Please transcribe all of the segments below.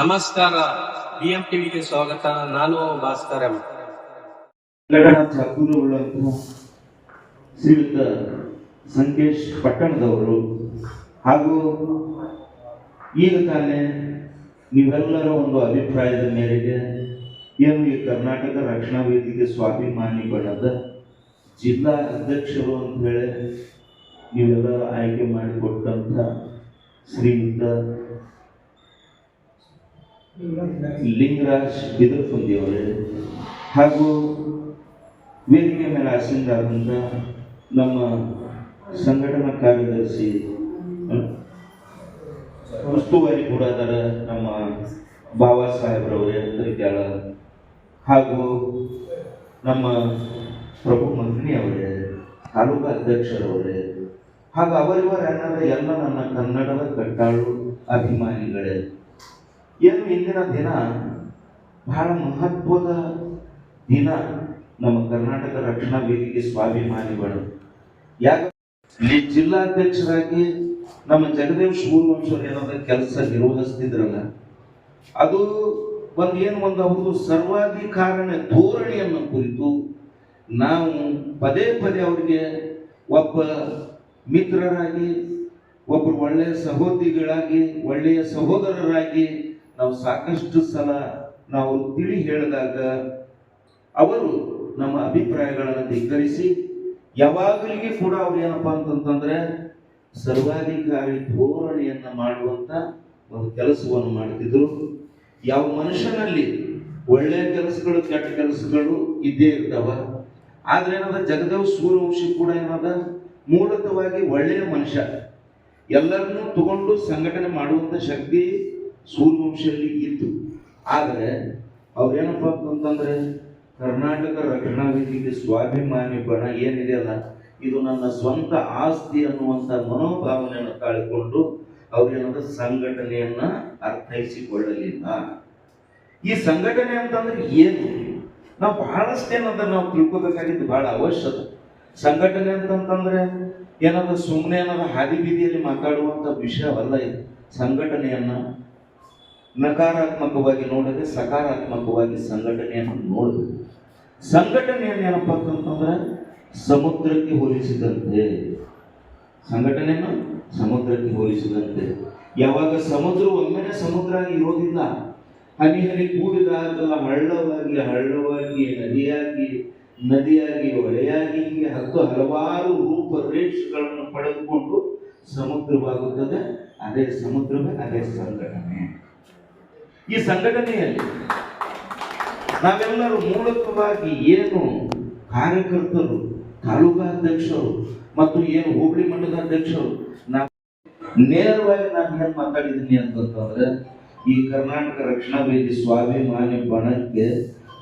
ನಮಸ್ಕಾರ. ಬಿಎಂ ಟಿವಿಗೆ ಸ್ವಾಗತ. ನಾನು ಭಾಸ್ಕರ್ ಶ್ರೀಯುತ ಸಂಕೇಶ್ ಪಟ್ಟಣದವರು ಹಾಗೂ ಈಗ ತಾನೇ ನೀವೆಲ್ಲರ ಒಂದು ಅಭಿಪ್ರಾಯದ ಮೇರೆಗೆ ಏನು ಈ ಕರ್ನಾಟಕ ರಕ್ಷಣಾ ವೇದಿಕೆ ಸ್ವಾಭಿಮಾನಿ ಬಣದ ಜಿಲ್ಲಾ ಅಧ್ಯಕ್ಷರು ಅಂತ ಹೇಳಿ ನೀವೆಲ್ಲರೂ ಆಯ್ಕೆ ಮಾಡಿಕೊಟ್ಟಂಥ ಶ್ರೀಯುತ ಲಿಂಗರಾಜ್ ಬಿದರ್ಫುಂದಿ ಅವರೇ ಹಾಗೂ ವೇದಿಕೆ ಮೇಲೆ ಆಸೀನರಾದಂಥ ನಮ್ಮ ಸಂಘಟನಾ ಕಾರ್ಯದರ್ಶಿ ಉಸ್ತುವಾರಿ ಕೂಡ ಅದರ ನಮ್ಮ ಬಾಬಾ ಸಾಹೇಬ್ರವರೇ ಅಂತರ್ಜಾಲ ಹಾಗೂ ನಮ್ಮ ಪ್ರಭು ಮಂತ್ರಿ ಅವರೇ, ತಾಲೂಕು ಅಧ್ಯಕ್ಷರವರೇ, ಹಾಗೂ ಅವರಿವರ ಎಲ್ಲ ನನ್ನ ಕನ್ನಡದ ಕಟ್ಟಾಳು ಅಭಿಮಾನಿಗಳೇ ಏನು ಇಂದಿನ ದಿನ ಬಹಳ ಮಹತ್ವದ ದಿನ ನಮ್ಮ ಕರ್ನಾಟಕ ರಕ್ಷಣಾ ವೇದಿಕೆ ಸ್ವಾಭಿಮಾನಿಗಳು. ಯಾಕ ಇಲ್ಲಿ ಜಿಲ್ಲಾಧ್ಯಕ್ಷರಾಗಿ ನಮ್ಮ ಜಗದೇವ್ ಸೂರ್ಯವಂಶರು ಏನಾದ ಕೆಲಸ ನಿರ್ವಹಿಸ್ತಿದ್ರಲ್ಲ, ಅದು ಒಂದು ಏನು ಒಂದು ಅವ್ರದ್ದು ಸರ್ವಾಧಿಕಾರಣ ಧೋರಣೆಯನ್ನು ಕುರಿತು ನಾವು ಪದೇ ಪದೇ ಅವರಿಗೆ ಒಬ್ಬ ಮಿತ್ರರಾಗಿ ಒಬ್ಬರು ಒಳ್ಳೆಯ ಸಹೋದರಿಗಳಾಗಿ ಒಳ್ಳೆಯ ಸಹೋದರರಾಗಿ ನಾವು ಸಾಕಷ್ಟು ಸಲ ನಾವು ತಿಳಿ ಹೇಳಿದಾಗ ಅವರು ನಮ್ಮ ಅಭಿಪ್ರಾಯಗಳನ್ನು ಧಿಕ್ಕರಿಸಿ, ಯಾವಾಗಲಿಗೆ ಕೂಡ ಅವ್ರು ಏನಪ್ಪ ಅಂತಂತಂದ್ರೆ ಸರ್ವಾಧಿಕಾರಿ ಧೋರಣೆಯನ್ನ ಮಾಡುವಂತ ಒಂದು ಕೆಲಸವನ್ನು ಮಾಡ್ತಿದ್ರು. ಯಾವ ಮನುಷ್ಯನಲ್ಲಿ ಒಳ್ಳೆಯ ಕೆಲಸಗಳು, ಕೆಟ್ಟ ಕೆಲಸಗಳು ಇದ್ದೇ ಇರ್ತಾವ. ಆದ್ರೆ ಏನದ? ಜಗದೇವ್ ಸೂರ್ಯವಂಶಿ ಕೂಡ ಏನದ? ಮೂಲತವಾಗಿ ಒಳ್ಳೆಯ ಮನುಷ್ಯ. ಎಲ್ಲರನ್ನೂ ತಗೊಂಡು ಸಂಘಟನೆ ಮಾಡುವಂತ ಶಕ್ತಿ ಸೂರ್ಯವಂಶದಲ್ಲಿ ಇತ್ತು. ಆದರೆ ಅವ್ರೇನಪ್ಪ ಅಂತಂದ್ರೆ, ಕರ್ನಾಟಕ ರಕ್ಷಣಾ ವೇದಿಕೆ ಸ್ವಾಭಿಮಾನಿ ಬಣ ಏನಿದೆಯಲ್ಲ ಇದು ನನ್ನ ಸ್ವಂತ ಆಸ್ತಿ ಅನ್ನುವಂತ ಮನೋಭಾವನೆಯನ್ನು ತಾಳಿಕೊಂಡು ಅವ್ರೇನಂದ್ರೆ ಸಂಘಟನೆಯನ್ನ ಅರ್ಥೈಸಿಕೊಳ್ಳಲಿಲ್ಲ. ಈ ಸಂಘಟನೆ ಅಂತಂದ್ರೆ ಏನು? ನಾವು ಬಹಳಷ್ಟು ನಾವು ತಿಳ್ಕೊಬೇಕಾಗಿದ್ದು ಬಹಳ ಅವಶ್ಯಕ. ಸಂಘಟನೆ ಅಂತಂತಂದ್ರೆ ಏನಾದ್ರೂ ಸುಮ್ಮನೆ ಏನಾದ್ರು ಹಾದಿ ಬೀದಿಯಲ್ಲಿ ಮಾತಾಡುವಂತ ವಿಷಯವಲ್ಲ ಇದು. ಸಂಘಟನೆಯನ್ನ ನಕಾರಾತ್ಮಕವಾಗಿ ನೋಡದೆ ಸಕಾರಾತ್ಮಕವಾಗಿ ಸಂಘಟನೆಯನ್ನು ನೋಡಬೇಕು. ಸಂಘಟನೆಯನ್ನು ಏನಪ್ಪ ಅಂತಂದ್ರೆ ಸಮುದ್ರಕ್ಕೆ ಹೋಲಿಸಿದಂತೆ ಸಂಘಟನೆಯನ್ನು ಸಮುದ್ರಕ್ಕೆ ಹೋಲಿಸಿದಂತೆ. ಯಾವಾಗ ಸಮುದ್ರ ಒಮ್ಮೆನೆ ಸಮುದ್ರ ಆಗಿ ಇರೋದಿಲ್ಲ ಹನಿ ಹನಿ ಕೂಡಿದಾಗ ಹಳ್ಳವಾಗಿ ಹಳ್ಳವಾಗಿ, ನದಿಯಾಗಿ ನದಿಯಾಗಿ, ಹೊಳೆಯಾಗಿ ಹೀಗೆ ಹತ್ತು ಹಲವಾರು ರೂಪ ರೇಷಗಳನ್ನು ಪಡೆದುಕೊಂಡು ಸಮುದ್ರವಾಗುತ್ತದೆ. ಅದೇ ಸಮುದ್ರವೇ ಅದೇ ಸಂಘಟನೆ. ಈ ಸಂಘಟನೆಯಲ್ಲಿ ನಾವೆಲ್ಲರೂ ಮೂಲಕವಾಗಿ ಏನು ಕಾರ್ಯಕರ್ತರು, ತಾಲೂಕಾ ಅಧ್ಯಕ್ಷರು ಮತ್ತು ಏನು ಹೋಬಳಿ ಮಟ್ಟದ ಅಧ್ಯಕ್ಷರು, ನಾವು ನೇರವಾಗಿ ನಾನು ಏನ್ ಮಾತಾಡಿದ್ದೀನಿ ಅಂತಂತಂದ್ರೆ ಈ ಕರ್ನಾಟಕ ರಕ್ಷಣಾ ವೇದಿ ಸ್ವಾಭಿಮಾನಿ ಬಣಕ್ಕೆ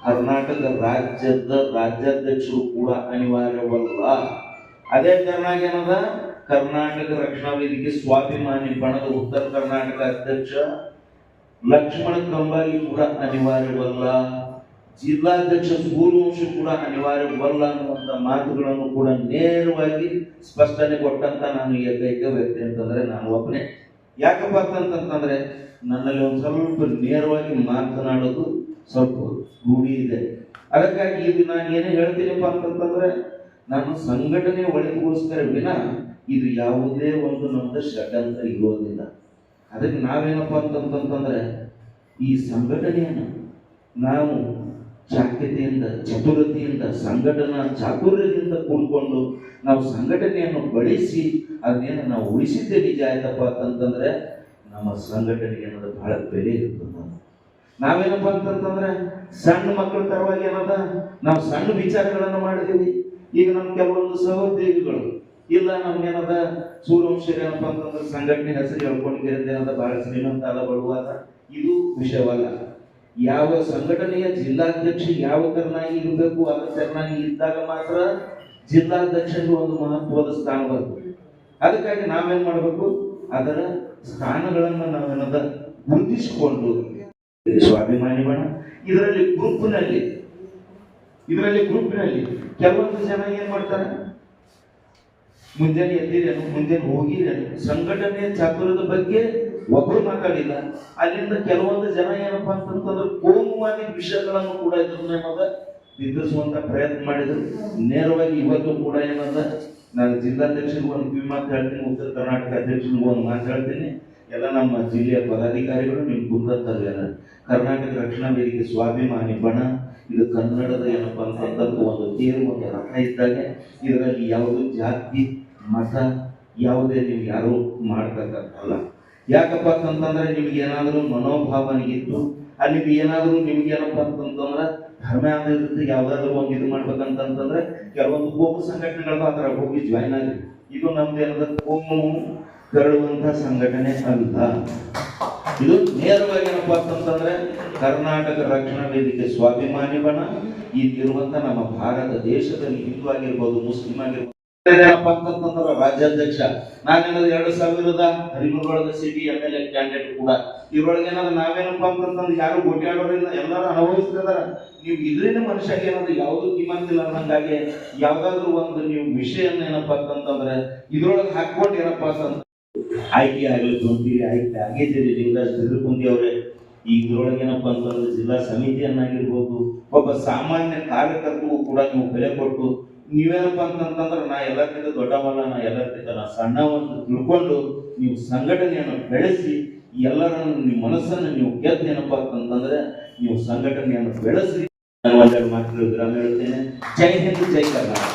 ಕರ್ನಾಟಕ ರಾಜ್ಯದ ರಾಜ್ಯಾಧ್ಯಕ್ಷರು ಕೂಡ ಅನಿವಾರ್ಯವಲ್ಲ. ಅದೇ ಕಾರಣಾಗ ಏನದ? ಕರ್ನಾಟಕ ರಕ್ಷಣಾ ವೇದಿಕೆ ಸ್ವಾಭಿಮಾನಿ ಬಣದ ಉತ್ತರ ಕರ್ನಾಟಕ ಅಧ್ಯಕ್ಷ ಲಕ್ಷ್ಮಣ ಕಂಬಾರಿ ಕೂಡ ಅನಿವಾರ್ಯವಲ್ಲ. ಜಿಲ್ಲಾಧ್ಯಕ್ಷ ಸೂರ್ಯವಂಶ ಕೂಡ ಅನಿವಾರ್ಯವಲ್ಲ ಅನ್ನುವಂಥ ಮಾತುಗಳನ್ನು ಕೂಡ ನೇರವಾಗಿ ಸ್ಪಷ್ಟನೆ ಕೊಟ್ಟಂತ ನಾನು ಏಕೈಕ ವ್ಯಕ್ತಿ ಅಂತಂದ್ರೆ ನಾನು ಒಬ್ಬನೇ. ಯಾಕಪ್ಪ ಅಂತಂತಂದ್ರೆ ನನ್ನಲ್ಲಿ ಒಂದು ಸ್ವಲ್ಪ ನೇರವಾಗಿ ಮಾತನಾಡೋದು ಸ್ವಲ್ಪ ರೂಢಿ ಇದೆ. ಅದಕ್ಕಾಗಿ ಇದು ನಾನು ಏನೇ ಹೇಳ್ತೀನಪ್ಪ ಅಂತಂತಂದ್ರೆ ನಾನು ಸಂಘಟನೆ ಒಳಗೋಸ್ಕರ ವಿನ ಇದು ಯಾವುದೇ ಒಂದು ನಮ್ದು ಷಡ್ಯಂತ್ರ ಇರೋದಿಲ್ಲ. ಅದಕ್ಕೆ ನಾವೇನಪ್ಪ ಅಂತಂತಂದ್ರೆ ಈ ಸಂಘಟನೆಯನ್ನು ನಾವು ಚಾಕ್ಯತೆಯಿಂದ ಚತುರತೆಯಿಂದ, ಸಂಘಟನಾ ಚಾತುರ್ಯದಿಂದ ಕೂಡ್ಕೊಂಡು ನಾವು ಸಂಘಟನೆಯನ್ನು ಬಳಸಿ ಅದನ್ನೇನು ನಾವು ಉಳಿಸಿದ್ದೆ ನಿಜ ಆಯ್ತಪ್ಪ ಅಂತಂತಂದ್ರೆ ನಮ್ಮ ಸಂಘಟನೆಗೆ ಅನ್ನೋದು ಬಹಳ ಬೆಲೆ ಇರ್ತದೆ ನಾವೇನಪ್ಪ ಅಂತಂತಂದ್ರೆ ಸಣ್ಣ ಮಕ್ಕಳ ಪರವಾಗಿ ಏನದ? ನಾವು ಸಣ್ಣ ವಿಚಾರಗಳನ್ನು ಮಾಡಿದೀವಿ ಈಗ ನಮ್ಮ ಕೆಲವೊಂದು ಸಹೋದ್ಯೋಗಿಗಳು, ಇಲ್ಲ ನಮ್ಗೇನದ ಸೂರ್ಯವಂಶರು ಏನಪ್ಪ ಅಂತಂದ್ರೆ ಸಂಘಟನೆ ಹೆಸರು ಹೇಳ್ಕೊಂಡಿದ್ದೇನೆ ಅಂತ ಬಹಳ ಶ್ರೀಮಂತ ಅದ ಬಡವಾದ ಇದು ವಿಷಯವಲ್ಲ. ಯಾವ ಸಂಘಟನೆಯ ಜಿಲ್ಲಾಧ್ಯಕ್ಷ ಯಾವ ತರನಾಗಿ ಇರಬೇಕು ಅದ ತರನಾಗಿ ಇದ್ದಾಗ ಮಾತ್ರ ಜಿಲ್ಲಾಧ್ಯಕ್ಷರಿಗೆ ಒಂದು ಮಹತ್ವದ ಸ್ಥಾನ ಬರ್ತದೆ ಅದಕ್ಕಾಗಿ ನಾವೇನ್ ಮಾಡಬೇಕು? ಅದರ ಸ್ಥಾನಗಳನ್ನ ನಾವೇನದ ಗುರುತಿಸಿಕೊಂಡು ಸ್ವಾಭಿಮಾನಿ ಬಣ ಇದರಲ್ಲಿ ಗ್ರೂಪ್ನಲ್ಲಿ ಇದರಲ್ಲಿ ಗ್ರೂಪ್ನಲ್ಲಿ ಕೆಲವೊಂದು ಜನ ಏನ್ ಮಾಡ್ತಾರೆ? ಮುಂಜಾನೆ ಎದ್ದಿರೇನು ಮುಂಜಾನೆ ಹೋಗಿರೇನು ಸಂಘಟನೆಯ ಚಾತುರ್ಯದ ಬಗ್ಗೆ ಒಬ್ಬರು ಮಾತಾಡಿಲ್ಲ. ಅಲ್ಲಿಂದ ಕೆಲವೊಂದು ಜನ ಏನಪ್ಪಾ ಅಂತಂತಂದ್ರೆ ಕೋಮುವಾದಿ ವಿಷಯಗಳನ್ನು ಕೂಡ ಇದ್ರ ಏನದ, ನಿದ್ರಿಸುವಂತ ಪ್ರಯತ್ನ ಮಾಡಿದ್ರು. ನೇರವಾಗಿ ಇವತ್ತು ಕೂಡ ಏನದ, ನಾನು ಜಿಲ್ಲಾಧ್ಯಕ್ಷರಿಗೂ ಒಂದು ಕಿವಿ ಮಾತು ಹೇಳ್ತೀನಿ, ಉತ್ತರ ಕರ್ನಾಟಕ ಅಧ್ಯಕ್ಷರಿಗೂ ಒಂದು ಮಾತು ಹೇಳ್ತೀನಿ. ಎಲ್ಲ ನಮ್ಮ ಜಿಲ್ಲೆಯ ಪದಾಧಿಕಾರಿಗಳು ನಿಮ್ಗೆ ಕುಂದಂತವ್ರು ಕರ್ನಾಟಕ ರಕ್ಷಣಾ ವೇದಿಕೆ ಸ್ವಾಭಿಮಾನಿ ಬಣ ಇದು ಕನ್ನಡದ ಏನಪ್ಪಾ ಅಂತಂದ್ರೆ ಒಂದು ತೇರು ಒಂದು ರಥ ಇದ್ದಾಗ, ಇದರಲ್ಲಿ ಯಾವುದು ಜಾತಿ, ಮತ, ಯಾವುದೇ ನೀವು ಯಾರು ಮಾಡ್ತಕ್ಕಂಥಲ್ಲ. ಯಾಕಪ್ಪ ಅಂತಂದ್ರೆ ನಿಮ್ಗೆ ಏನಾದರೂ ಮನೋಭಾವನೆಗಿತ್ತು ಅಲ್ಲಿ ನಿಮ್ಗೆ ಏನಾದರೂ ನಿಮ್ಗೆ ಏನಪ್ಪ ಅಂತಂದ್ರೆ ಧರ್ಮ ಆಧಾರಿತ ಯಾವ್ದಾದ್ರು ಒಂದು ಇದು ಮಾಡ್ಬೇಕಂತಂತಂದ್ರೆ ಕೆಲವೊಂದು ಕೋಮು ಸಂಘಟನೆಗಳು ಆ ಥರ ಹೋಗಿ ಜಾಯ್ನ್ ಆಗಿ. ಇದು ನಮ್ದು ಏನದ ಕೋಮು ತೆರಳುವಂತ ಸಂಘಟನೆ ಅಲ್ಲ. ಇದು ನೇರವಾಗಿ ಏನಪ್ಪಾ ಅಂತಂದ್ರೆ ಕರ್ನಾಟಕ ರಕ್ಷಣಾ ವೇದಿಕೆ ಸ್ವಾಭಿಮಾನಿ ಬಣ. ಇಲ್ಲಿರುವಂತ ನಮ್ಮ ಭಾರತ ದೇಶದಲ್ಲಿ ಹಿಂದೂ ಆಗಿರ್ಬೋದು ಮುಸ್ಲಿಂ ಆಗಿರ್ಬೋದು. ಏನಪ್ಪಾ ರಾಜ್ಯಾಧ್ಯಕ್ಷ. ನಾನೇನಾದ್ರು ಎರಡು ಸಾವಿರದ ಹದಿಮೂರೊಳಗ city M L A candidate ಕೂಡ. ಇದ್ರೊಳಗೆ ಏನಾದ್ರು ನಾವೇನಪ್ಪ ಅಂತಂದ್ರೆ ಯಾರು ಗೊಡ್ಡಾಡೋರಿಲ್ಲ ಎಲ್ಲರೂ ಅನುಭವಿಸ್ತಿದಾರ. ನೀವು ಇದ್ರೇನೆ ಮನುಷ್ಯ ಏನಾದ್ರು ಯಾವುದು ಕಿಮ್ಮತ್ತಿಲ್ಲ ಅನ್ನಂಗಾಗಿ ಯಾವ್ದಾದ್ರು ಒಂದು ನೀವು ವಿಷಯನ ಏನಪ್ಪಾ ಅಂತಂದ್ರೆ ಇದ್ರೊಳಗೆ ಹಾಕೊಂಡು ಏನಪ್ಪಾ ಅಂತಂದ್ರೆ ಆಯ್ಕೆ ಆಗಲಿ ತುಂಬಿರಿ ಆಯ್ಕೆ ಆಗಿದ್ದೀರಿ ಲಿಂಗರಾಜ್ ಚಂದ್ರಕುಂದಿ ಅವರೇ ಇದ್ರೊಳಗೆ ಏನಪ್ಪಾ ಅಂತಂದ್ರೆ ಜಿಲ್ಲಾ ಸಮಿತಿಯನ್ನಾಗಿರ್ಬೋದು, ಒಬ್ಬ ಸಾಮಾನ್ಯ ಕಾರ್ಯಕರ್ತರಿಗೂ ಕೂಡ ನೀವು ಬೆಲೆ ಕೊಟ್ಟು, ನೀವೇನಪ್ಪ ಅಂತಂತಂದ್ರೆ ನಾ ಎಲ್ಲರಿಗಿಂತ ದೊಡ್ಡವಲ್ಲ, ನಾ ಎಲ್ಲರಿಗಿಂತ ನಾ ಸಣ್ಣವನ್ನು ತಿಳ್ಕೊಂಡು ನೀವು ಸಂಘಟನೆಯನ್ನು ಬೆಳೆಸಿ, ಎಲ್ಲರನ್ನು ನಿಮ್ಮ ಮನಸ್ಸನ್ನು ನೀವು ಗೆದ್ದು ಏನಪ್ಪ ಅಂತಂತಂದ್ರೆ ನೀವು ಸಂಘಟನೆಯನ್ನು ಬೆಳೆಸಿ. ನಾನು ಒಂದೆರಡು ಮಾತುಗಳು ವಿರಾಮ ಹೇಳುತ್ತೇನೆ. ಜೈ ಹಿಂದ್, ಜೈ ಕರ್ನಾಟಕ.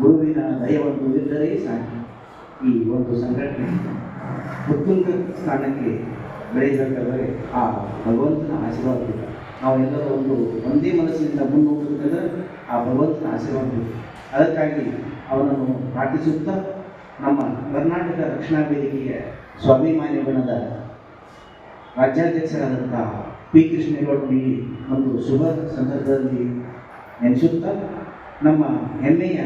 ಗುರುವಿನ ದಯವನ್ನು ಇದ್ದರೆ ಸಾಕು. ಈ ಒಂದು ಸಂಘಟನೆ ಉತ್ತುಂಗ ಸ್ಥಾನಕ್ಕೆ ಬೆಳೆಯಬೇಕಾದರೆ ಆ ಭಗವಂತನ ಆಶೀರ್ವಾದ ಬೇಕು ನಾವೆಲ್ಲರೂ ಒಂದು ಒಂದೇ ಮನಸ್ಸಿನಿಂದ ಮುನ್ನೋಗಬೇಕಾದ್ರೆ ಆ ಭಗವಂತನ ಆಶೀರ್ವಾದ ಬೇಕು ಅದಕ್ಕಾಗಿ ಅವನನ್ನು ಪ್ರಾರ್ಥಿಸುತ್ತಾ ನಮ್ಮ ಕರ್ನಾಟಕ ರಕ್ಷಣಾ ವೇದಿಕೆಯ ಸ್ವಾಭಿಮಾನಿ ಬಣದ ರಾಜ್ಯಾಧ್ಯಕ್ಷರಾದಂಥ ಪಿ ಕೃಷ್ಣೇಗೌಡರಿಗೆ ಒಂದು ಶುಭ ಸಂದರ್ಭದಲ್ಲಿ ನೆನೆಸುತ್ತಾ ನಮ್ಮ ಹೆಮ್ಮೆಯ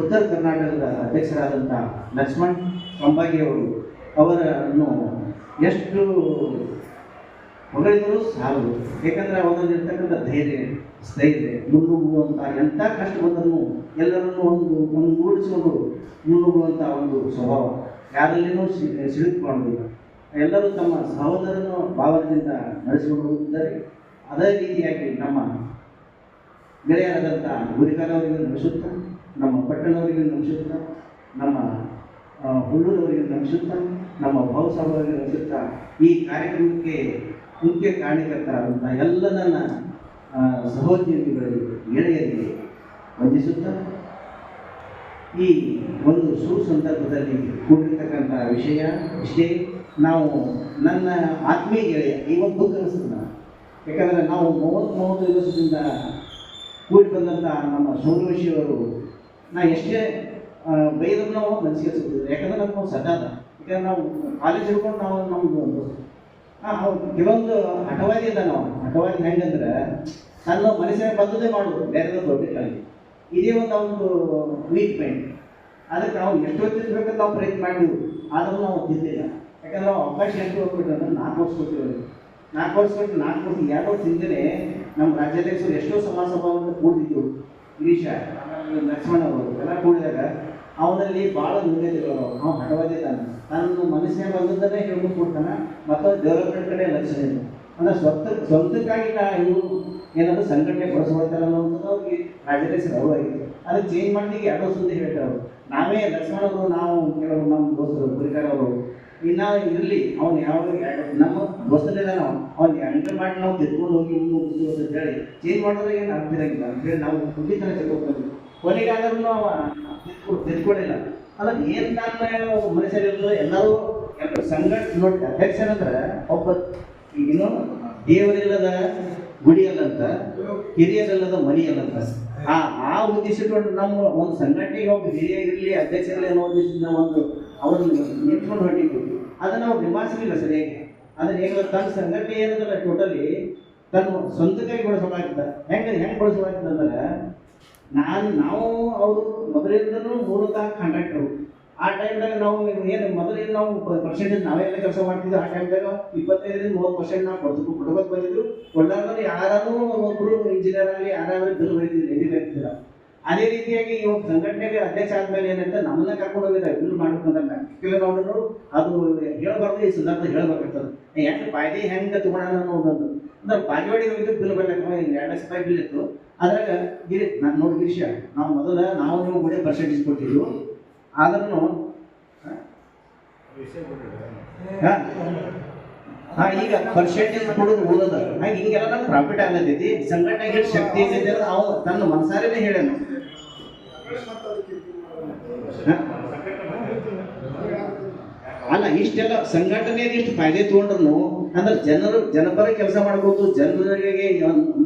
ಉತ್ತರ ಕರ್ನಾಟಕದ ಅಧ್ಯಕ್ಷರಾದಂಥ ಲಕ್ಷ್ಮಣ್ ಕಂಬಾಗಿ ಅವರು ಅವರನ್ನು ಎಷ್ಟು ಹೊಗಳಿದರೂ ಸಾಲದು. ಏಕೆಂದರೆ ಅವರಲ್ಲಿರ್ತಕ್ಕಂಥ ಧೈರ್ಯ, ಸ್ಥೈರ್ಯ ಮುನ್ನುಗ್ಗುವಂಥ ಎಂಥ ಕಷ್ಟ ಬಂದರೂ ಎಲ್ಲರನ್ನೂ ಒಂದು ಒಂದುಗೂಡಿಸಿಕೊಂಡು ಮುನ್ನುಗ್ಗುವಂಥ ಒಂದು ಸ್ವಭಾವ. ಯಾರಲ್ಲಿನೂ ಸಿ ಸಿಲುಕಿಕೊಳ್ಳುವುದಿಲ್ಲ ಎಲ್ಲರೂ ತಮ್ಮ ಸಹೋದರನ ಭಾವದಿಂದ ನಡೆಸಿಕೊಂಡು ಹೋಗುತ್ತಿದ್ದಾರೆ. ಅದೇ ರೀತಿಯಾಗಿ ನಮ್ಮ ಗೆಳೆಯರಾದಂಥ ಗುರಿಕಾಲವರಿಗೆ ನಮಿಸುತ್ತಾ ನಮ್ಮ ಪಟ್ಟಣದವರಿಗೆ ನಮಿಸುತ್ತಾ ನಮ್ಮ ಹುಳ್ಳೂರವರಿಗೆ ನಮಿಸುತ್ತಾ ನಮ್ಮ ಭಾವಸಾಹವರಿಗೆ ನಮಿಸುತ್ತಾ ಈ ಕಾರ್ಯಕ್ರಮಕ್ಕೆ ಮುಖ್ಯ ಕಾರಣಕರ್ತರಾದಂಥ ಎಲ್ಲ ನನ್ನ ಸಹೋದ್ಯೋಗಿಗಳಿಗೆ, ಗೆಳೆಯರಿಗೆ ವಂದಿಸುತ್ತಾ, ಈ ಒಂದು ಸುಸಂದರ್ಭದಲ್ಲಿ ಕೂಡಿರ್ತಕ್ಕಂಥ ವಿಷಯ ಇಷ್ಟೇ ನಾವು ನನ್ನ ಆತ್ಮೀಯ ಗೆಳೆಯ ಈ ಒಂದು ಕನಸನ್ನು. ಯಾಕಂದರೆ ನಾವು ಮೂವತ್ತು ಮೂವತ್ತು ದಿವಸದಿಂದ ಕೂಡಿ ಬಂದಂಥ ನಮ್ಮ ಸೋಮವೇಶಿಯವರು ನಾ ಎಷ್ಟೇ ಬೈದ್ರು ನಾವು ಮನಸ್ಸಿಗೆ ಸಿಗ್ತಿದ್ರು ಯಾಕಂದ್ರೆ ನಮ್ಗೆ ಸಜ್ಜಾದ ಯಾಕಂದ್ರೆ ನಾವು ಕಾಲೇಜ್ ಹಿಡ್ಕೊಂಡು ನಾವು ನಮ್ಗೆ ಒಂದು. ಕೆಲವೊಂದು ಹಠವಾದಿ ಇದ್ದ ನಾವು. ಹಠವಾದಿ ಹೆಂಗಂದ್ರೆ ನನ್ನ ಮನಸ್ಸಿನ ಬಂದದೇ ಮಾಡೋದು ಬೇರೆ ದೊಡ್ಡ ಕಾಲಿ ಇದೇ ಒಂದು ಒಂದು ವೀಕ್ ಪಾಯಿಂಟ್ ಅದಕ್ಕೆ ನಾವು ಎಷ್ಟು ಹೊತ್ತಿರ್ಬೇಕಂತ ನಾವು ಪ್ರಯತ್ನ ಮಾಡಿದ್ವು. ಆದರೂ ನಾವು ತಿಂದಿಲ್ಲ. ಯಾಕಂದ್ರೆ ನಾವು ಅವಕಾಶ ಎಷ್ಟು ಹೋಗ್ಬಿಟ್ಟು ಅಂದ್ರೆ ನಾಲ್ಕು ವರ್ಷ ಕೊಟ್ಟಿರೋದು ನಾಲ್ಕು ವರ್ಷ ಕೊಟ್ಟು ನಾಲ್ಕು ವರ್ಷ, ಎರಡು ವರ್ಷ ಹಿಂದೆ ನಮ್ಮ ರಾಜ್ಯಾಧ್ಯಕ್ಷರು ಎಷ್ಟೋ ಸಮಾಜ ಸಭಾವನ್ನು ಕೂಡಿದ್ದು ಗಿರೀಶ, ಆಮೇಲೆ ಲಕ್ಷ್ಮಣ ಅವರು ಎಲ್ಲ ಕೂಡಿದಾಗ ಅವನಲ್ಲಿ ಭಾಳ ದುರ್ಗತಿಗಳು ಅವನು ಅವ್ನು ಹಠವಾದಿ ಇದ್ದಾನೆ ತನ್ನ ಮನಸ್ಸಿನ ಬಂದದ್ದನ್ನೇ ಹೇಳ್ಕೊಂಡು ಕೊಡ್ತಾನೆ. ಮತ್ತು ಡೆವಲಪ್ಮೆಂಟ್ ಕಡೆ ಲಕ್ಷ್ಮಣ ಇಲ್ಲ ಅಂದ್ರೆ ಸ್ವಂತ ಸ್ವಂತಕ್ಕಾಗಿ ನಾ ಇವರು ಏನಾದರೂ ಸಂಘಟನೆ ಬಳಸ್ಕೊಳ್ತಾರೆ ಅವರಿಗೆ ಅವ್ರಿಗೆ ಅವರು ಆಗಿದೆ. ಅದಕ್ಕೆ ಚೇಂಜ್ ಮಾಡಲಿಕ್ಕೆ ಯಾವುದೋ ಸುದ್ದಿ ಹೇಳ್ತಾರೆ ಅವರು. ನಾವೇ ಅವರು, ನಾವು ಕೆಲವು ನಮ್ಮ ದೋಸ್ತರು ಗುರಿಕಾರ ಅವರು. ಇನ್ನ ಇರಲಿ, ಅವ್ನು ಯಾವ ನಮ್ಮ ನಾವು ಅವ್ನು ಎಂಟರ್ ಮಾಡಿ ನಾವು ತೆಗೆದುಕೊಂಡು ಹೋಗಿ ಮುಂದೆ ಹೋಗ್ತೀವಿ ಅಂತ ಹೇಳಿ ಚೇಂಜ್ ಮಾಡಿದ್ರೆ ಏನು ಆಗ್ತಿರಂಗಿಲ್ಲ ಇರಂಗಿಲ್ಲ. ಅಂತ ಹೇಳಿ ನಾವು ಖುಷಿತನ ತಿಳ್ಕೊಬೇಕು ಕೊನೆಗಾದ್ರೂ ಅವ ತಿರ್ಕೊಂಡು ತಿರ್ಕೊಂಡಿಲ್ಲ ಅಲ್ಲ ಏನು ನನ್ನ ಮನುಷ್ಯರಿಲ್ಲ ಎಲ್ಲರೂ ಎಲ್ಲರೂ ಸಂಘಟ ನೋಡಿ ಅಧ್ಯಕ್ಷರಂದ್ರೆ ಒಬ್ಬ ಈಗಿನ ದೇವರಿಲ್ಲದ ಗುಡಿ ಅಲ್ಲಂತ ಹಿರಿಯರಿಲ್ಲದ ಮನಿ ಅಲ್ಲಂತ ಆ ಆ ಉದ್ದೇಶ ಇಟ್ಕೊಂಡು ನಮ್ಮ ಒಂದು ಸಂಘಟನೆಗೆ ಒಬ್ಬ ಹಿರಿಯ ಇರಲಿ, ಅಧ್ಯಕ್ಷ ಅನ್ನೋ ಉದ್ದೇಶದಿಂದ ಒಂದು ಅವರನ್ನು ನಿಂತ್ಕೊಂಡು ಹೊಟ್ಟಿದ್ದು ಅದನ್ನ ಅವ್ರು ನಿಭಾಯಿಸಲಿಲ್ಲ ಸರಿಯಾಗಿ ಅದನ್ನ ಹೇಗೆ ತನ್ನ ಸಂಘಟನೆ ಏನದಲ್ಲ ಟೋಟಲಿ ತನ್ನ ಸ್ವಂತಕ್ಕಾಗಿ ಬಳಸಬೇಕಾಗ್ತದ ಹೆಂಗೆ ಹೆಂಗೆ ಬಳಸಬೇಕಾಗ್ತದೆ ಅಂದ್ರೆ, ನಾನು, ನಾವು ಅವರು ಮೊದಲಿಂದನೂ ಮೂಲತಃ ಕಾಂಟ್ರಾಕ್ಟರು ಆ ಟೈಮ್ದಾಗ ನಾವು ಏನು ಮೊದಲಿಂದ ನಾವು ಪರ್ಸೆಂಟೇಜ್ ಎಲ್ಲ ಕೆಲಸ ಮಾಡ್ತಿದ್ವಿ. ಆ ಟೈಮ್ದಾಗ ಇಪ್ಪತ್ತೈದರಿಂದ ಮೂವತ್ತು ಪರ್ಸೆಂಟ್ ನಾವು ಕೊಡ್ಬೇಕು ಕೊಡ್ಬೇಕು ಬಂದಿದ್ರು ಕೊಡ್ಲಾರ್ದ್ರೆ ಯಾರಾದರೂ ಒಬ್ಬರು ಇಂಜಿನಿಯರ್ ಆಗಲಿ, ಯಾರಾದ್ರೂ ಬಿಲ್ ಬರೀತಿದ್ರು ಎಲ್ಲಿ ಅದೇ ರೀತಿಯಾಗಿ ಇವಾಗ ಸಂಘಟನೆಗೆ ಅಧ್ಯಕ್ಷ ಆದ್ಮೇಲೆ ಏನಂತ ನಮ್ಮನ್ನ ಕರ್ಕೊಂಡು ಹೋಗಿದ್ದಾರೆ. ಬಿಲ್ ಮಾಡ್ಬೇಕಂದ್ರೆ ನೋಡು ಅದು ಹೇಳ್ಬಾರ್ದು, ಈ ಸಂದರ್ಭ ಹೇಳ್ಬೇಕಾಗ್ತದೆ. ಯಾಕೆ ಕಾಯ್ದೆ ಹೆಂಗ್ ತಗೊಳ್ಳೋಣ ಅನ್ನೋದೊಂದು ಅಂದ್ರೆ ಬಾಗೇವಾಡಿ ಹೋಗಿದ್ದು ಬಿಲ್ ಬರ್ಲಕ್ಕ ಎರಡು ಲಕ್ಷ ರೂಪಾಯಿ ಬಿಲ್ ಇತ್ತು ಅದ್ರಾಗ ಗಿರಿ, ನಾನು ನೋಡಿ ವಿಷಯ ನಾವು ಮೊದಲ ನಾವು ನೀವು ಕೂಡ ಪರ್ಸೆಂಟೇಜ್ ಕೊಟ್ಟಿದ್ವು ಆದ್ರೂ ಹಾ? ಈಗ ಪರ್ಸೆಂಟೇಜ್ ಕೊಡೋದು ಓದೋದ. ಹಾಗೆ ಹಿಂಗೆಲ್ಲ ಪ್ರಾಫಿಟ್ ಆಗತೈತಿ ಸಂಘಟನೆಗೆ ಶಕ್ತಿ ಇದೆ ನಾವು ತನ್ನ ಮನಸಾರೇನೆ ಹೇಳ್ಯಾನ ಹಾ? ಅಲ್ಲ, ಇಷ್ಟೆಲ್ಲ ಸಂಘಟನೆ ಇಷ್ಟು ಫಾಯ್ದೆ ತಗೊಂಡ್ರು ಅಂದ್ರೆ ಜನರು ಜನಪರ ಕೆಲಸ ಮಾಡ್ಬೋದು, ಜನರಿಗೆ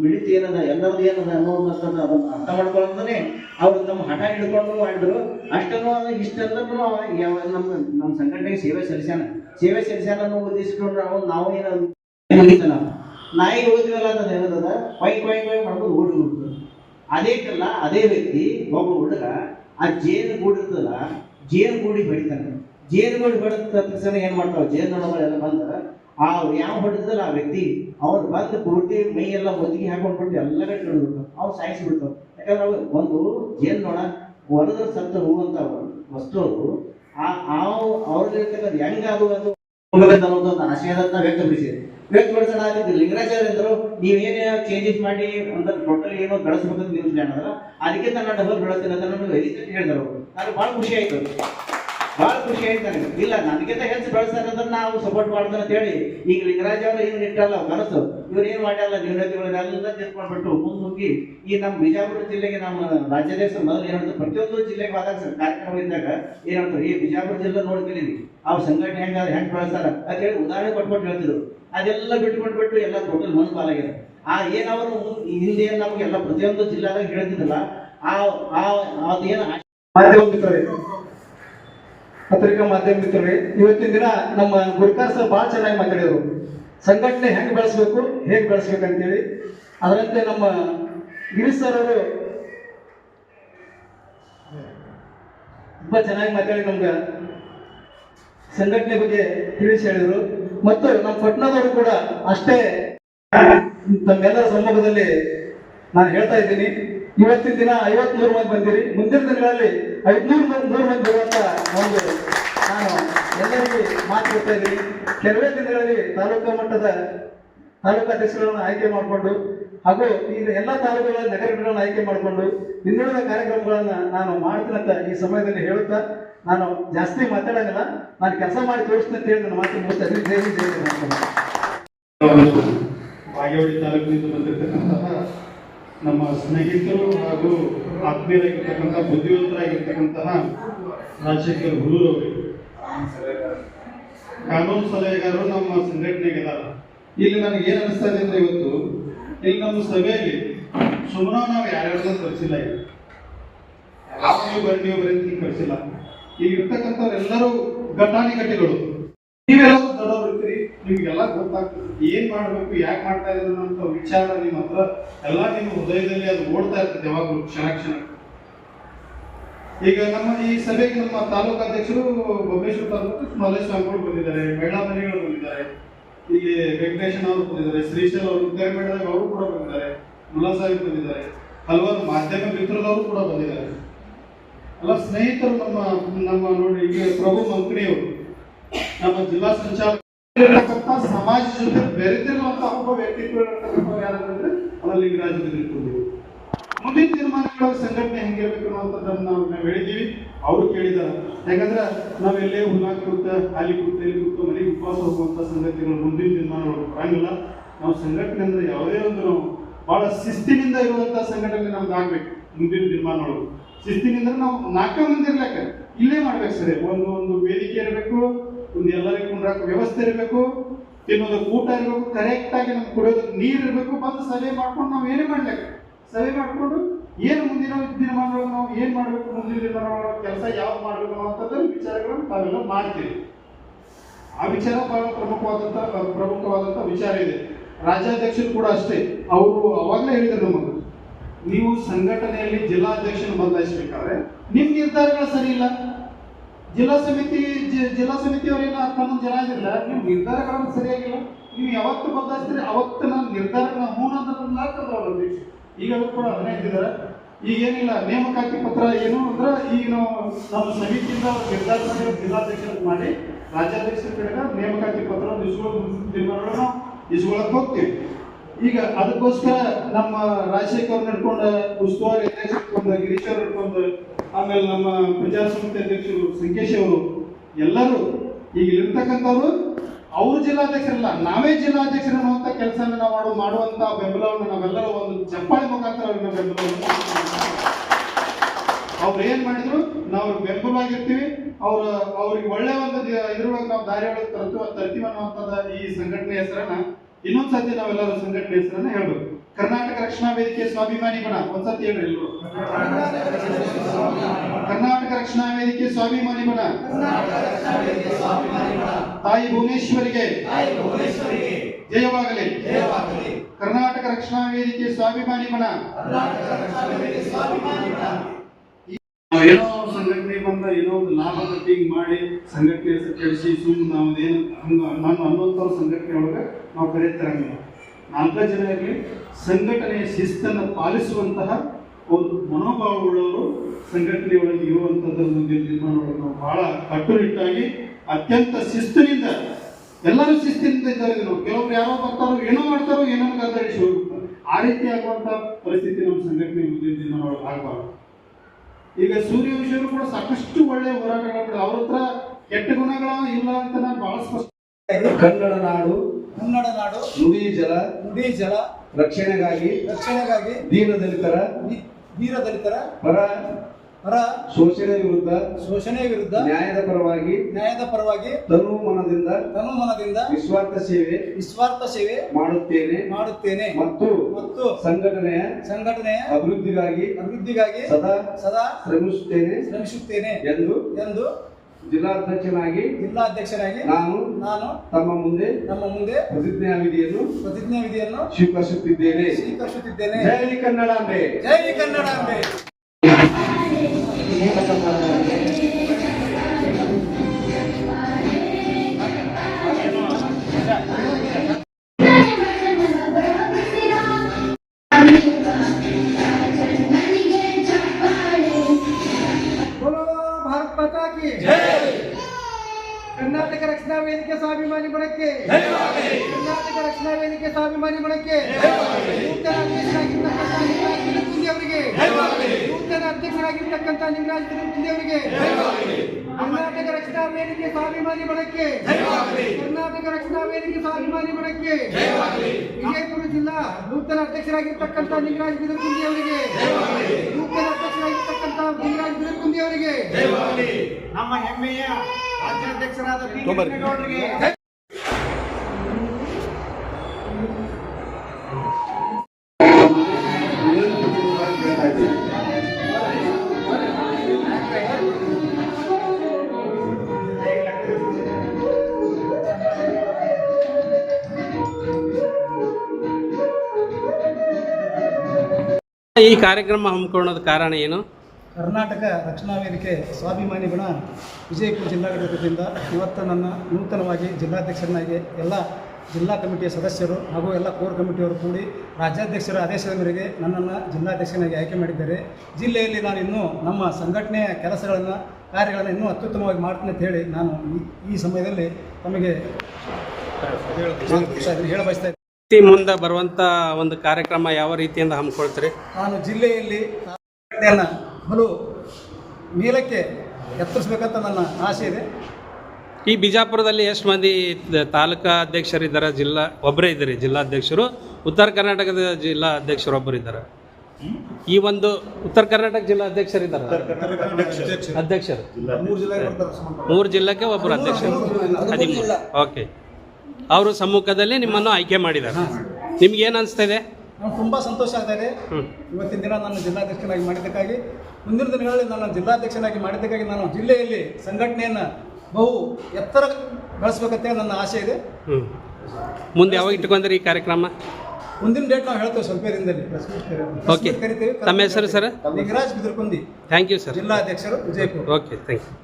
ಮಿಳಿತ ಏನದ, ಎಲ್ಲರದ್ದು ಏನದ ಅನ್ನೋದನ್ನ ಅದನ್ನ ಅರ್ಥ ಮಾಡ್ಕೊಳ್ಳೋದನ್ನೇ ಅವ್ರು ತಮ್ಮ ಹಠ ಹಿಡ್ಕೊಂಡು ಮಾಡಿದ್ರು ಅಷ್ಟನ್ನು ಇಷ್ಟೆಲ್ಲರೂ ನಮ್ಮ ನಮ್ಮ ಸಂಘಟನೆಗೆ ಸೇವೆ ಸಲ್ಲಿಸ್ಯಾನ. ಸೇವೆ ಸಲ್ಲಿಸ್ಯಾನ ಅನ್ನೋ ಉದ್ದೇಶಿಸ್ಕೊಂಡ್ರೆ ಅವ್ನು ನಾವು ಏನಾದ್ರು ನಾಯಿ ನಾಯಿಗೆ ಹೋದ್ವಲ್ಲ ಅನ್ನೋದು ಏನದ ಕೊಯ್ ಕೊಯ್ ಕೊಯ್ ಮಾಡ್ಬೋದು ಓಡಿ ಅದೇ ಕಲ್ಲ ಅದೇ ವ್ಯಕ್ತಿ ಒಬ್ಬ ಹುಡುಗ ಆ ಜೇನು ಗೂಡಿರ್ತದ ಜೇನು ಗೂಡಿ ಬಡಿತಾನೆ. ಜೇನು ಗೂಡಿ ಬಡಿದ ತಕ್ಷಣ ಏನ್ ಮಾಡ್ತಾವ ಜೇನು ಎಲ್ಲ ಬಂದ, ಆ ಯಾವ ಹೊಡೆದಲ್ಲ ಆ ವ್ಯಕ್ತಿ, ಅವ್ರು ಬಂದು ಪೂರ್ತಿ ಮೈ ಎಲ್ಲ ಒತ್ತಿಗೆ ಹಾಕೊಂಡ್ಬಿಟ್ಟು ಎಲ್ಲ ಕಡೆ ಕಡಿದ್ಬಿಡ್ತಾವ ಅವ್ರು ಸಾಯಿಸಿ ಬಿಡ್ತಾವ ಯಾಕಂದ್ರೆ ಅವು ಒಂದು ಜೇನು ನೋಡ ಹೊರದ್ರ ಸತ್ತ ಹೂವಂತ ವಸ್ತು ಅವರು ಆ ಅವ್ರಲ್ಲಿರ್ತಕ್ಕಂಥ ಹೆಂಗಾಗುವುದು ಆಶಯದನ್ನ ವ್ಯಕ್ತಪಡಿಸಿದೆ ವ್ಯಕ್ತಪಡಿಸೋಣ ಅದಕ್ಕೆ ಲಿಂಗರಾಜರು ನೀವೇನೇ ಚೇಂಜಸ್ ಮಾಡಿ, ಒಂದು ಟೋಟಲ್ ಏನೋ ಬೆಳೆಸ್ಬೇಕಂತ ನೀವು ಅದಕ್ಕೆ ನನ್ನ ಡಬಲ್ ಬೆಳೆಸ್ತೀನಿ ಅಂತ ನನಗೆ ಹೇಳಿದ್ರು ನನಗೆ ಭಾಳ ಖುಷಿ ಆಯ್ತು. ಖುಷಿ ಆಯ್ತು ನನಗೆ ಇಲ್ಲ ನನಗಿಂತ ಹೆಚ್ಚು ಬೆಳೆಸ್ತಾರೆ ಅಂದ್ರೆ ನಾವು ಸಪೋರ್ಟ್ ಮಾಡ್ತಾರೆ ಅಂತ ಹೇಳಿ. ಈಗ ಲಿಂಗರಾಜ್ ಅವರು ಏನು ಇಟ್ಟಲ್ಲ, ಮನಸ್ಸು. ಇವ್ರು ಏನು ಮಾಡ್ಯಾರ ನ್ಯೂನತೆಗಳೆಲ್ಲ ತಿಳ್ಕೊಂಡ್ಬಿಟ್ಟು ಮುಂದೋಗಿ ಈ ನಮ್ಮ ಬಿಜಾಪುರ ಜಿಲ್ಲೆಗೆ ನಮ್ಮ ರಾಜ್ಯಾಧ್ಯಕ್ಷ ಮೊದಲು ಏನಂತ ಪ್ರತಿಯೊಂದು ಜಿಲ್ಲೆಗೆ ಹೋದಾಗ ಸರ್ ಕಾರ್ಯಕ್ರಮ ಇದ್ದಾಗ ಏನಂತಾರೆ ಈ ಬಿಜಾಪುರ ಜಿಲ್ಲೆ ನೋಡ್ತೀನಿ. ಅವ್ರ ಸಂಘಟನೆ ಹೆಂಗ ಹೆಂಗ್ ಬೆಳೆಸ್ತಾರ ಅಂತ ಹೇಳಿ ಉದಾಹರಣೆ ಕೊಟ್ಬಿಟ್ಟು ಹೇಳ್ತಿದ್ರು. ಅದೆಲ್ಲ ಬಿಟ್ಕೊಂಡ್ಬಿಟ್ಟು ಎಲ್ಲ ಟೋಟಲ್ ಮನ್ ಪಾಲಾಗಿದೆ ಆ ಏನವರು ಹಿಂದೆ ನಮ್ಗೆಲ್ಲ ಪ್ರತಿಯೊಂದು ಜಿಲ್ಲಾದಾಗ ಹೇಳ್ತಿದ್ರಲ್ಲ, ಆ ಅದೇನು ಮಾಧ್ಯಮ ಪತ್ರಿಕಾ ಮಾಧ್ಯಮ ಮಿತ್ರರೇ, ಇವತ್ತಿನ ದಿನ ನಮ್ಮ ಗುರುಕಾರ್ ಸರ್ ಭಾಳ ಚೆನ್ನಾಗಿ ಮಾತಾಡಿದರು. ಸಂಘಟನೆ ಹೆಂಗೆ ಬೆಳೆಸ್ಬೇಕು, ಹೇಗೆ ಬೆಳೆಸ್ಬೇಕಂತೇಳಿ. ಅದರಂತೆ ನಮ್ಮ ಗಿರೀಶ್ ಸರ್ ಅವರು ತುಂಬ ಚೆನ್ನಾಗಿ ಮಾತಾಡಿ ನಮ್ಗೆ ಸಂಘಟನೆ ಬಗ್ಗೆ ತಿಳಿಸಿ ಹೇಳಿದರು. ಮತ್ತು ನಮ್ಮ ಪಟ್ನಾದವರು ಕೂಡ ಅಷ್ಟೇ ತಮ್ಮೆಲ್ಲರ ಸಮ್ಮುಖದಲ್ಲಿ ನಾನು ಹೇಳ್ತಾ ಇದ್ದೀನಿ. ಇವತ್ತಿನ ದಿನ ಐವತ್ಮೂರು ಮಂದಿ ಬಂದಿರಿ. ಮುಂದಿನ ದಿನಗಳಲ್ಲಿ ಐದ್ನೂರು ಮಂದಿ, ನೂರು ಮಂದಿ ಬರುವಂತ ಒಂದು ನಾನು ಎಲ್ಲರಿಗೂ ಮಾತು ಕೊಡ್ತಾ ಇದ್ದೀನಿ. ಕೆಲವೇ ದಿನಗಳಲ್ಲಿ ತಾಲೂಕು ಮಟ್ಟದ ತಾಲೂಕಾಧ್ಯಕ್ಷಗಳನ್ನು ಆಯ್ಕೆ ಮಾಡಿಕೊಂಡು ಹಾಗೂ ಈಗ ಎಲ್ಲ ತಾಲೂಕುಗಳ ನಗರಗಳನ್ನು ಆಯ್ಕೆ ಮಾಡಿಕೊಂಡು ಇನ್ನುಳಿದ ಕಾರ್ಯಕ್ರಮಗಳನ್ನು ನಾನು ಮಾಡ್ತೀನಂತ ಈ ಸಮಯದಲ್ಲಿ ಹೇಳುತ್ತಾ ನಾನು ಜಾಸ್ತಿ ಮಾತಾಡೋದಿಲ್ಲ ನಾನು ಕೆಲಸ ಮಾಡಿ ತೋರಿಸ್ತೀನಿ ಅಂತ ಹೇಳಿ ನನ್ನ ಮಾತು ಮುಗಿಸ್ತಾ ಇದ್ದೀನಿ ಜೈ ಜೈ. ಬಾಗೇವಾಡಿ ತಾಲೂಕಿನಿಂದ ಬಂದಿರತಕ್ಕಂತಹ ನಮ್ಮ ಸ್ನೇಹಿತರು ಹಾಗೂ ಆತ್ಮೀಯರಾಗಿರ್ತಕ್ಕಂಥ ಬುದ್ಧಿವಂತರಾಗಿರ್ತಕ್ಕಂತಹ ರಾಜಶೇಖರ್ ಹುಲೂರು ಕಾನೂನು ಸಲಹೆಗಾರರು ನಮ್ಮ ಸಂಘಟನೆಗೆ ಇಲ್ಲಿ ನನಗೆ ಏನು ಅನಿಸ್ತಾ ಇದೆ ಅಂದ್ರೆ ಇವತ್ತು, ಇಲ್ಲಿ ನಮ್ಮ ಸಭೆಯಲ್ಲಿ ಸುಮಾರು ನಾವು ಯಾರ್ಯಾರ್ದು ಕಳಿಸಿಲ್ಲ ಯಾವ ನೀವು ಬರೀ ಬರೀ ಕಳಿಸಿಲ್ಲ ಈಗ ಇರ್ತಕ್ಕಂಥವ್ರೆಲ್ಲರೂ ಘಟಾನುಘಟಿಗಳು. ನೀವೆಲ್ಲರೂ ದೊಡ್ಡವ್ರು ಇರ್ತೀರಿ ನಿಮ್ಗೆಲ್ಲ ಗೊತ್ತಾಗ್ತದೆ. ಏನ್ ಮಾಡ್ಬೇಕು, ಯಾಕೆ ಮಾಡ್ತಾ ಇದ್ರು ಅಂತ ವಿಚಾರ ನಿಮ್ಮ ಹತ್ರ ಎಲ್ಲ ನಿಮ್ಮ ಹೃದಯದಲ್ಲಿ ಅದು ಓಡ್ತಾ ಇರ್ತದೆ ಯಾವಾಗಲೂ ಕ್ಷಣ ಕ್ಷಣ. ಈಗ ನಮ್ಮ ಈ ಸಭೆಗೆ ನಮ್ಮ ತಾಲೂಕು ಅಧ್ಯಕ್ಷರು ಬೊಮ್ಮೇಶ್ವರ ತಾಲೂಕು ಮಲ್ಲೇಶ್ ಸ್ವಾಮಿಗಳು ಬಂದಿದ್ದಾರೆ ಮಹಿಳಾ ಮನೆಗಳು ಬಂದಿದ್ದಾರೆ, ಇಲ್ಲಿ ವೆಂಕಟೇಶನ್ ಅವರು ಬಂದಿದ್ದಾರೆ, ಶ್ರೀಶೈಲ್ ಅವರು ಮೇಡದಾಗ ಅವರು ಕೂಡ ಬಂದಿದ್ದಾರೆ ಮುಲ್ಲಾ ಸಾಹೇಬ್ ಬಂದಿದ್ದಾರೆ, ಹಲವಾರು ಮಾಧ್ಯಮ ಮಿತ್ರರವರು ಕೂಡ ಬಂದಿದ್ದಾರೆ. ಅಲ್ಲ, ಸ್ನೇಹಿತರು ನಮ್ಮ ನಮ್ಮ ನೋಡಿ, ಈಗ ಪ್ರಭು ಮಂತ್ರಿಯವರು ನಮ್ಮ ಜಿಲ್ಲಾ ಸಂಚಾಲಕ ಸಮಾಜ ಜೊತೆ ಬೆರೆತಿರುವಂತಹ ಒಬ್ಬ ವ್ಯಕ್ತಿತ್ವ ಯಾರಂತಂದ್ರೆ ಅದ್ರಲ್ಲಿ ಲಿಂಗರಾಜ್ ಇಟ್ಕೊಂಡಿವಿ ಮುಂದಿನ ತೀರ್ಮಾನಗಳ ಸಂಘಟನೆ ಹೆಂಗಿರ್ಬೇಕು ಅನ್ನೋದನ್ನ ನಾವು ನಾವು ಹೇಳಿದೀವಿ ಅವರು ಕೇಳಿದಾರ ಯಾಕಂದ್ರೆ ನಾವೆಲ್ಲೇ ಹುಲ್ಲಾ ಕೂತ ಅಲ್ಲಿ ಕೂತ ಇಲ್ಲಿ ಕೂತ ಮನೆಗೆ ಉಪವಾಸ ಹೋಗುವಂತ ಸಂಗತಿಗಳು ಮುಂದಿನ ತೀರ್ಮಾನಗಳು ಬರಂಗಿಲ್ಲ ನಾವು ಸಂಘಟನೆ ಅಂದ್ರೆ ಯಾವುದೇ ಒಂದು ನಾವು ಬಹಳ ಶಿಸ್ತಿನಿಂದ ಇರುವಂಥ ಸಂಘಟನೆ ನಮ್ದು ಆಗ್ಬೇಕು ಮುಂದಿನ ತೀರ್ಮಾನಗಳು. ಶಿಸ್ತಿನಿಂದ ನಾವು ನಾಲ್ಕು ಮಂದಿ ಇರ್ಲಕ್ಕ. ಇಲ್ಲೇ ಮಾಡ್ಬೇಕು ಸರಿ. ಒಂದು ಒಂದು ವೇದಿಕೆ ಇರಬೇಕು. ಒಂದು ಎಲ್ಲರಿಗೂ ಕುಂಡ್ರಾಕ ವ್ಯವಸ್ಥೆ ಇರಬೇಕು. ತಿನ್ನೋದಕ್ಕೆ ಊಟ ಇರಬೇಕು ಕರೆಕ್ಟ್ ಆಗಿ ನಮ್ಗೆ ಕುಡಿಯೋದಕ್ಕೆ ನೀರು ಇರಬೇಕು, ಬಂದು ಸಭೆ ಮಾಡ್ಕೊಂಡು ನಾವು ಏನೇ ಮಾಡ್ಲಿಕ್ಕೆ. ಸಭೆ ಮಾಡಿಕೊಂಡು ಏನು ಮುಂದಿನ ದಿನಮಾನಗಳು ನಾವು ಏನು ಮಾಡಬೇಕು, ಮುಂದಿನ ದಿನಮಾನಗಳ ಕೆಲಸ ಯಾವ್ದು ಮಾಡಬೇಕು ಅನ್ನೋಂಥದ್ದು ವಿಚಾರಗಳನ್ನು ತಾವೆಲ್ಲ ಮಾಡ್ತೀವಿ ಆ ವಿಚಾರ ಬಹಳ ಪ್ರಮುಖವಾದಂಥ ಪ್ರಮುಖವಾದಂಥ ವಿಚಾರ ಇದೆ. ರಾಜ್ಯಾಧ್ಯಕ್ಷರು ಕೂಡ ಅಷ್ಟೇ. ಅವರು ಅವಾಗಲೇ ಹೇಳಿದರು ನಮಗೆ ನೀವು ಸಂಘಟನೆಯಲ್ಲಿ ಜಿಲ್ಲಾಧ್ಯಕ್ಷರು ಬದಲಾಯಿಸಬೇಕಾದ್ರೆ ನಿಮ್ಮ ನಿರ್ಧಾರಗಳು ಸರಿ ಇಲ್ಲ. ಜಿಲ್ಲಾ ಸಮಿತಿ ಜಿಲ್ಲಾ ಸಮಿತಿಯವರೇನು ಹನ್ನೊಂದು ಜನ ಆಗಿಲ್ಲ ನೀವು ನಿರ್ಧಾರಗಳನ್ನು ಸರಿಯಾಗಿಲ್ಲ? ನೀವು ಯಾವತ್ತು ಬದಲಾಯಿಸ್ತೀರಿ, ಅವತ್ತು ನಾನು ನಿರ್ಧಾರಗಳನ್ನ ಹೂನಂದ್ರೆ ಅಧ್ಯಕ್ಷ ಈಗ ಅದು ಕೂಡ ಹದಿನೈದು ಇದ್ದಾರೆ ಈಗೇನಿಲ್ಲ ನೇಮಕಾತಿ ಪತ್ರ ಏನು ಅಂದ್ರೆ ಈಗ ನಾವು ನಮ್ಮ ಸಮಿತಿಯಿಂದ ನಿರ್ಧಾರ ಮಾಡಿರೋ ಜಿಲ್ಲಾಧ್ಯಕ್ಷರ ಮಾಡಿ, ರಾಜ್ಯಾಧ್ಯಕ್ಷರ ಕಡೆಗೆ ನೇಮಕಾತಿ ಪತ್ರ ಇಸ್ಕೊಳ್ಳೋ ತೀರ್ಮಾನಗಳನ್ನ ಇಸ್ಕೊಳಕ್ ಹೋಗ್ತೀವಿ. ಈಗ ಅದಕ್ಕೋಸ್ಕರ ನಮ್ಮ ರಾಜಶೇಖರ್ ನಡ್ಕೊಂಡ ಉಸ್ತುವಾರಿ ಅಧ್ಯಕ್ಷ ಗಿರೀಶ್ ಅವ್ರು ನಡ್ಕೊಂಡು ಆಮೇಲೆ ನಮ್ಮ ಪ್ರಜಾ ಸಂಸ್ಥೆ ಅಧ್ಯಕ್ಷರು ಸಂಕೇಶ್ ಅವರು, ಎಲ್ಲರೂ ಈಗ ಇಲ್ಲಿರ್ತಕ್ಕಂಥವ್ರು ಅವ್ರ ಜಿಲ್ಲಾಧ್ಯಕ್ಷರಲ್ಲ, ನಾವೇ ಜಿಲ್ಲಾಧ್ಯಕ್ಷರು ಅನ್ನುವಂಥ ಕೆಲಸನ ನಾವು ಮಾಡು ಮಾಡುವಂತ ಬೆಂಬಲವನ್ನು ನಾವೆಲ್ಲರೂ ಒಂದು ಚಪ್ಪಾಳೆ ಮುಖಾಂತರ ಅವ್ರನ್ನ ಬೆಂಬಲವನ್ನು ಅವ್ರು ಏನು ಮಾಡಿದ್ರು, ನಾವು ಬೆಂಬಲವಾಗಿರ್ತೀವಿ, ಅವ್ರ, ಅವ್ರಿಗೆ ಒಳ್ಳೆ ಒಂದು ಇದ್ರೊಳಗೆ ನಾವು ದಾರಿ ಒಳಗೆ ತರ್ತೀವಿ ಅನ್ನುವಂಥದ್ದು ಈ ಸಂಘಟನೆ ಹೆಸರನ್ನ, ಇನ್ನೊಂದ್ಸತಿ ನಾವೆಲ್ಲರೂ ಸಂಘಟನೆ ಹೆಸರನ್ನ ಹೇಳ್ಬೇಕು. ಕರ್ನಾಟಕ ರಕ್ಷಣಾ ವೇದಿಕೆ ಸ್ವಾಭಿಮಾನಿ ಬಣ ಒಂದ್ಸತಿ ಹೇಳ್ರಿ ಎಲ್ಲರೂ ಕರ್ನಾಟಕ ರಕ್ಷಣಾ ವೇದಿಕೆ ಸ್ವಾಭಿಮಾನಿ ಬಣ. ತಾಯಿ ಭುವನೇಶ್ವರಿಗೆ ಜಯವಾಗಲಿ. ಕರ್ನಾಟಕ ರಕ್ಷಣಾ ವೇದಿಕೆ ಸ್ವಾಭಿಮಾನಿ ಬಣ. ಏನೋ ಸಂಘಟನೆ ಬಂದ, ಏನೋ ಒಂದು ಲಾಭದ ಮೀಟಿಂಗ್ ಮಾಡಿ ಸಂಘಟನೆ ಕಳಿಸಿ ಸುಮ್ಮನೆ ನಾವು ಏನು ನಾನು ಅನ್ನೋಂಥವ್ರ ಸಂಘಟನೆ ಒಳಗೆ ನಾವು ಕರೆಯತ್ತಿರಂಗಿಲ್ಲ ನಾಲ್ಕು ಜನ ಇರಲಿ. ಸಂಘಟನೆಯ ಶಿಸ್ತನ್ನು ಪಾಲಿಸುವಂತಹ ಒಂದು ಮನೋಭಾವವುಳ್ಳವರು ಸಂಘಟನೆ ಒಳಗೆ ಇರುವಂಥದ್ದು ನಿರ್ಮಾಣ ಒಳಗೆ ನಾವು ಬಹಳ ಕಟ್ಟುನಿಟ್ಟಾಗಿ, ಅತ್ಯಂತ ಶಿಸ್ತಿನಿಂದ, ಎಲ್ಲರೂ ಶಿಸ್ತಿನಿಂದ ಇದ್ದಾರೆ. ನಾವು ಕೆಲವರು ಯಾರೋ ಬರ್ತಾರೋ, ಏನೋ ಮಾಡ್ತಾರೋ, ಏನೋ ಕರ್ದಾಡಿಸಿ ಹೋಗ್ತಾರೆ ಆ ರೀತಿ ಆಗುವಂತ ಪರಿಸ್ಥಿತಿ ನಮ್ಮ ಸಂಘಟನೆ ಮುಂದಿನ ದಿನ ಒಳಗೆ ಆಗಬಾರ್ದು. ಈಗ ಸೂರ್ಯ ಅವರು ಕೂಡ ಸಾಕಷ್ಟು ಒಳ್ಳೆಯ ಹೋರಾಟಗಳು ಅವ್ರ ಹತ್ರ ಕೆಟ್ಟ ಗುಣಗಳ ಇಲ್ಲ ಅಂತ ನಾನು ಬಹಳ ಸ್ಪಷ್ಟ ಕನ್ನಡ ನಾಡು ಕನ್ನಡ ನಾಡು. ನುಡಿ ಜಲ ನುಡಿ ಜಲ. ರಕ್ಷಣೆಗಾಗಿ ರಕ್ಷಣೆಗಾಗಿ ದೀನ ದಲಿತರ ವೀರ ದಲಿತರ ಪರ ಪರ ಶೋಷಣೆ ವಿರುದ್ಧ ಶೋಷಣೆ ವಿರುದ್ಧ ನ್ಯಾಯದ ಪರವಾಗಿ ನ್ಯಾಯದ ಪರವಾಗಿ ತನು ಮನದಿಂದ ತನುಮನದಿಂದ ನಿಸ್ವಾರ್ಥ ಸೇವೆ ನಿಸ್ವಾರ್ಥ ಸೇವೆ ಮಾಡುತ್ತೇನೆ ಮಾಡುತ್ತೇನೆ. ಮತ್ತು ಮತ್ತು ಸಂಘಟನೆಯ ಸಂಘಟನೆಯ ಅಭಿವೃದ್ಧಿಗಾಗಿ ಅಭಿವೃದ್ಧಿಗಾಗಿ ಸದಾ ಸದಾ ಶ್ರಮಿಸುತ್ತೇನೆ ಶ್ರಮಿಸುತ್ತೇನೆ ಎಂದು ಎಂದು ಜಿಲ್ಲಾಧ್ಯಕ್ಷನಾಗಿ ಜಿಲ್ಲಾಧ್ಯಕ್ಷರಾಗಿ ನಾನು ನಾನು ತಮ್ಮ ಮುಂದೆ ನಮ್ಮ ಮುಂದೆ ಪ್ರತಿಜ್ಞಾ ವಿಧಿಯನ್ನು ಪ್ರತಿಜ್ಞಾ ವಿಧಿಯನ್ನು ಸ್ವೀಕರಿಸುತ್ತಿದ್ದೇನೆ. ಸ್ವೀಕರಿಸುತ್ತಿದ್ದೇನೆ. ಜೈ ಕನ್ನಡಾಂಬೆ ಜೈ ಕನ್ನಡಾಂಬೆ ಬಣಕ್ಕೆ ನೂತನ ಅಧ್ಯಕ್ಷರಾಗಿರ್ತಕ್ಕಂಥ ಬಿರುಕುಂದಿ ಅವರಿಗೆ ನೂತನ ಅಧ್ಯಕ್ಷರಾಗಿರ್ತಕ್ಕಂಥ ನಿಂಗರಾಜ್ ಬಿರುಕುಂದಿ ಅವರಿಗೆ ಕರ್ನಾಟಕ ರಕ್ಷಣಾ ವೇದಿಕೆ ಸ್ವಾಭಿಮಾನಿ ಬಳಕೆ ಕರ್ನಾಟಕ ರಕ್ಷಣಾ ವೇದಿಕೆ ಸ್ವಾಭಿಮಾನಿ ಬಳಕೆ ವಿಜಯಪುರ ಜಿಲ್ಲಾ ನೂತನ ಅಧ್ಯಕ್ಷರಾಗಿರ್ತಕ್ಕಂಥ ನಿಂಗರಾಜ್ ಬಿರುಕುಂದಿ ಅವರಿಗೆ ನೂತನ ಅಧ್ಯಕ್ಷರಾಗಿರ್ತಕ್ಕಂಥ ನಿಂಗರಾಜ್ ಬಿರುಕುಂದಿ ಅವರಿಗೆ ನಮ್ಮ ಹೆಮ್ಮೆಯ ರಾಜ್ಯಾಧ್ಯಕ್ಷರಾದ ಕಾರ್ಯಕ್ರಮ ಹಮ್ಮಿಕೊಳ್ಳೋದ ಕಾರಣ ಏನು? ಕರ್ನಾಟಕ ರಕ್ಷಣಾ ವೇದಿಕೆ ಸ್ವಾಭಿಮಾನಿ ಗುಣ ವಿಜಯಪುರ ಜಿಲ್ಲಾ ಘಟಕದಿಂದ ಇವತ್ತು ನನ್ನ ನೂತನವಾಗಿ ಜಿಲ್ಲಾಧ್ಯಕ್ಷರನ್ನಾಗಿ ಎಲ್ಲ ಜಿಲ್ಲಾ ಕಮಿಟಿಯ ಸದಸ್ಯರು ಹಾಗೂ ಎಲ್ಲ ಕೋರ್ ಕಮಿಟಿಯವರು ಕೂಡಿ ರಾಜ್ಯಾಧ್ಯಕ್ಷರ ಆದೇಶದ ಮೇರೆಗೆ ನನ್ನನ್ನು ಜಿಲ್ಲಾಧ್ಯಕ್ಷನಾಗಿ ಆಯ್ಕೆ ಮಾಡಿದ್ದಾರೆ. ಜಿಲ್ಲೆಯಲ್ಲಿ ನಾನು ಇನ್ನೂ ನಮ್ಮ ಸಂಘಟನೆಯ ಕೆಲಸಗಳನ್ನು ಕಾರ್ಯಗಳನ್ನು ಇನ್ನೂ ಅತ್ಯುತ್ತಮವಾಗಿ ಮಾಡ್ತೀನಿ ಅಂತ ಹೇಳಿ ನಾನು ಈ- ಈ ಸಮಯದಲ್ಲಿ ತಮಗೆ ಹೇಳ. ಬಯಸ್ತಾ ಮುಂದೆ ಬರುವಂತ ಒಂದು ಕಾರ್ಯಕ್ರಮ ಯಾವ ರೀತಿಯಿಂದ ಹಮ್ಮಿಕೊಳ್ತೀರಿ? ನಾನು ಜಿಲ್ಲೆಯಲ್ಲಿ ಮೇಲಕ್ಕೆ ಎತ್ತರಿಸಬೇಕಂತ ನನ್ನ ಆಸೆ ಇದೆ. ಈ ಬಿಜಾಪುರದಲ್ಲಿ ಎಷ್ಟು ಮಂದಿ ತಾಲೂಕಾ ಅಧ್ಯಕ್ಷರಿದ್ದಾರೆ? ಜಿಲ್ಲಾ ಒಬ್ಬರೇ ಇದ್ದಾರೆ ಜಿಲ್ಲಾಧ್ಯಕ್ಷರು. ಉತ್ತರ ಕರ್ನಾಟಕದ ಜಿಲ್ಲಾ ಅಧ್ಯಕ್ಷರು ಒಬ್ಬರಿದ್ದಾರೆ ಈ ಒಂದು ಉತ್ತರ ಕರ್ನಾಟಕ ಜಿಲ್ಲಾ ಅಧ್ಯಕ್ಷರಿದ್ದಾರೆ ಅಧ್ಯಕ್ಷರು. ಮೂರು ಜಿಲ್ಲೆಗೆ ಒಬ್ಬರು ಅಧ್ಯಕ್ಷರು. ಓಕೆ. ಅವರು ಸಮ್ಮುಖದಲ್ಲಿ ನಿಮ್ಮನ್ನು ಆಯ್ಕೆ ಮಾಡಿದ್ದಾರೆ. ನಿಮ್ಗೆ ಏನು ಅನಿಸ್ತಾ ಇದೆ ನಾನು ತುಂಬ ಸಂತೋಷ ಆಗ್ತಾ ಇದೆ. ಇವತ್ತಿನ ದಿನ ನನ್ನ ಜಿಲ್ಲಾಧ್ಯಕ್ಷನಾಗಿ ಮಾಡಿದ್ದಕ್ಕಾಗಿ ಮುಂದಿನ ದಿನಗಳಲ್ಲಿ ನನ್ನ ಜಿಲ್ಲಾಧ್ಯಕ್ಷನಾಗಿ ಮಾಡಿದ್ದಕ್ಕಾಗಿ ನಾನು ಜಿಲ್ಲೆಯಲ್ಲಿ ಸಂಘಟನೆಯನ್ನು ಬಹು ಎತ್ತರ ಬೆಳೆಸ್ಬೇಕಂತ ನನ್ನ ಆಸೆ ಇದೆ. ಮುಂದೆ ಯಾವಾಗ ಇಟ್ಕೊಂಡ್ರಿ ಈ ಕಾರ್ಯಕ್ರಮ? ಮುಂದಿನ ಡೇಟ್ ನಾವು ಹೇಳ್ತೇವೆ ಸ್ವಲ್ಪ ದಿನದಲ್ಲಿ. ಓಕೆ ಕರಿತೀವಿ. ತಮ್ಮ ಹೆಸರು sir Lingaraj Bidirkundi. Thank you sir ಜಿಲ್ಲಾಧ್ಯಕ್ಷರು Vijayapura. Okay thank you